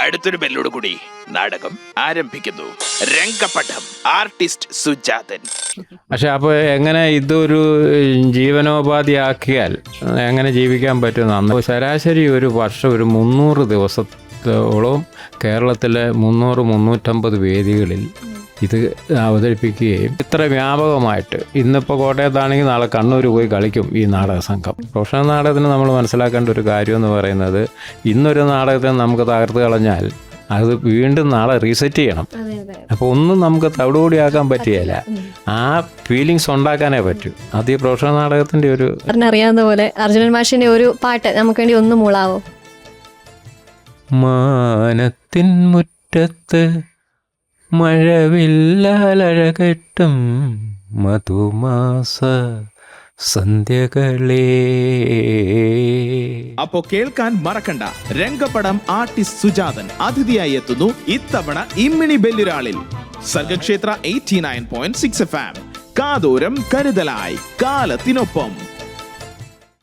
അടുത്തൊരു ബെല്ലോട് കൂടി നാടകം ആരംഭിക്കുന്നു. രംഗപഠം ആർട്ടിസ്റ്റ് സുജാതൻ. പക്ഷെ അപ്പൊ എങ്ങനെ ഇതൊരു ജീവനോപാധി ആക്കിയാൽ എങ്ങനെ ജീവിക്കാൻ പറ്റുന്ന അന്ന് ശരാശരി ഒരു വർഷം ഒരു മുന്നൂറ് ദിവസത്തോളം കേരളത്തിലെ മുന്നൂറ് മുന്നൂറ്റമ്പത് വേദികളിൽ ഇത് അവതരിപ്പിക്കുകയും ഇത്ര വ്യാപകമായിട്ട് ഇന്നിപ്പോൾ കോട്ടയത്താണെങ്കിൽ നാളെ കണ്ണൂർ പോയി കളിക്കും ഈ നാടക സംഘം. പ്രൊഫഷണൽ നാടകത്തിന് നമ്മൾ മനസ്സിലാക്കേണ്ട ഒരു കാര്യം എന്ന് പറയുന്നത് ഇന്നൊരു നാടകത്തെ നമുക്ക് തകർത്ത് കളഞ്ഞാൽ അത് വീണ്ടും നാളെ റീസെറ്റ് ചെയ്യണം. അതെ അതെ അപ്പോൾ ഒന്നും നമുക്ക് തവിടുകൂടിയാക്കാൻ പറ്റുകയില്ല ആ ഫീലിങ്സ് ഉണ്ടാക്കാനേ പറ്റൂ. അത് ഈ പ്രൊഫഷണൽ നാടകത്തിന്റെ ഒരു അറിയാവുന്ന പോലെ അർജുനൻ മാഷിന്റെ ഒരു പാട്ട് നമുക്ക് വേണ്ടി ഒന്ന് മൂളാവോ? മാനത്തിൻ മുറ്റത്ത് മഴവില്ലഴകെട്ടും മധുമാസ സന്ധ്യകളേ. അപ്പോ കേൾക്കാൻ മറക്കണ്ട. രംഗപടം ആർട്ടിസ്റ്റ് സുജാതൻ അതിഥിയായി എത്തുന്നു ഇത്തവണ ഇമ്മിണി ബെല്ലിരാളിൽ. Sargakshetra eighty nine point six FM കാതോരം കരുതലായി കാലത്തിനൊപ്പം.